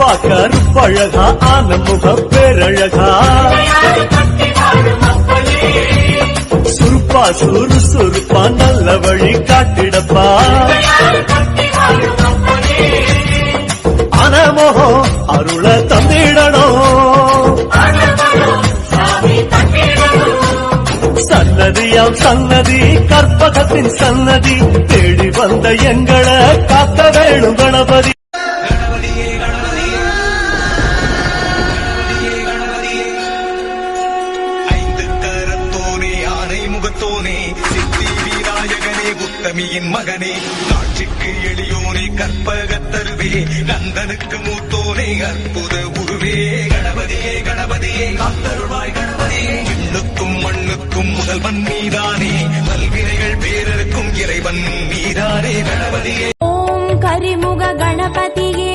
அப்பா கருப்பழகா ஆன முக பேரழகா. சுருப்பா சுறு சுருப்பா நல்ல வழி காட்டிடப்பா. அனமோகம் அருள தந்திடணும் சன்னதியாம் சன்னதி கற்பகத்தின் சன்னதி தேடி வந்த எங்களை காக்க வேணும் கணபதி. மாட்டோனே சித்தி வீராயகனே உத்தமியின் மகனே. காட்சிக்கு எளியோனே கற்பகத்தருவே நந்தனுக்கு மூத்தோனே அற்புத உருவே கணபதியே கணபதியே காத்தருள்வாய் கணபதியே எண்ணுக்கும் மண்ணுக்கும் முதல்வன் நீதானே. நல்வினைகள் பேரருக்கும் இறைவன் நீதானே. கணபதியே ஓம் கரிமுக கணபதியே.